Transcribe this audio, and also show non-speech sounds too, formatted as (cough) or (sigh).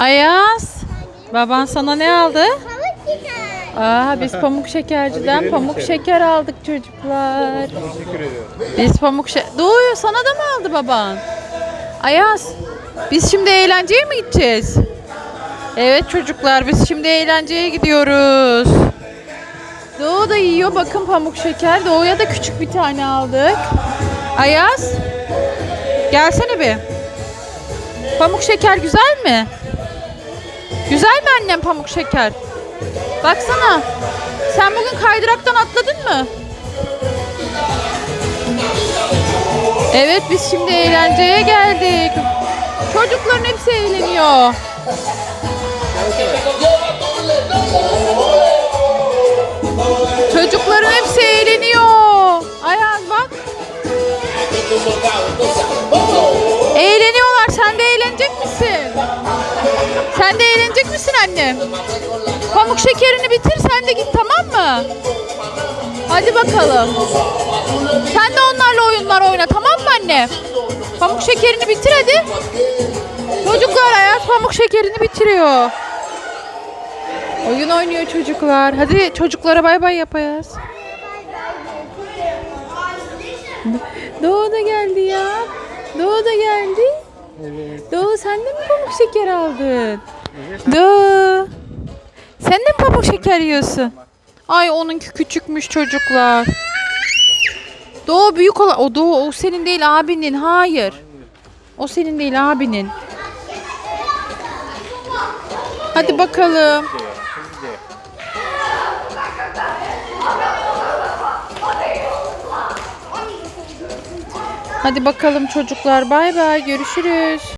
Ayaz, baban sana ne aldı? (laughs) Pamuk şeker. Aa, biz pamuk şekerciden pamuk şeker aldık çocuklar. Teşekkür ediyorum. Biz pamuk şeker... Doğuyor sana da mı aldı baban? Ayaz, biz şimdi eğlenceye mi gideceğiz? Evet çocuklar, biz şimdi eğlenceye gidiyoruz. Doğu da yiyor bakın pamuk şeker. Doğu'ya da küçük bir tane aldık. Ayaz, gelsene bir. Pamuk şeker güzel mi? Güzel mi annem pamuk şeker? Baksana. Sen bugün kaydıraktan atladın mı? Evet biz şimdi eğlenceye geldik. Çocukların hepsi eğleniyor. Çocukların hepsi eğleniyor. Ayaz bak. Eğleniyorlar. Sen de eğlenecek misin? Sen de eğlenecek misin annem? Pamuk şekerini bitir sen de git tamam mı? Hadi bakalım. Sen de onlarla oyunlar oyna tamam mı anne? Pamuk şekerini bitir hadi. Çocuklar Ayaz pamuk şekerini bitiriyor. Oyun oynuyor çocuklar. Hadi çocuklara bay bay yap Ayaz. Doğu da geldi ya. Doğu da geldi. Evet. Doğu sen de mi pamuk şeker aldın? Doğu. Sen de mi pamuk şeker yiyorsun? Ay onunki küçükmüş çocuklar. Doğu büyük olan. O Doğu o senin değil abinin. Hayır. O senin değil abinin. Hadi bakalım. Hadi bakalım çocuklar. Bay bay. Görüşürüz.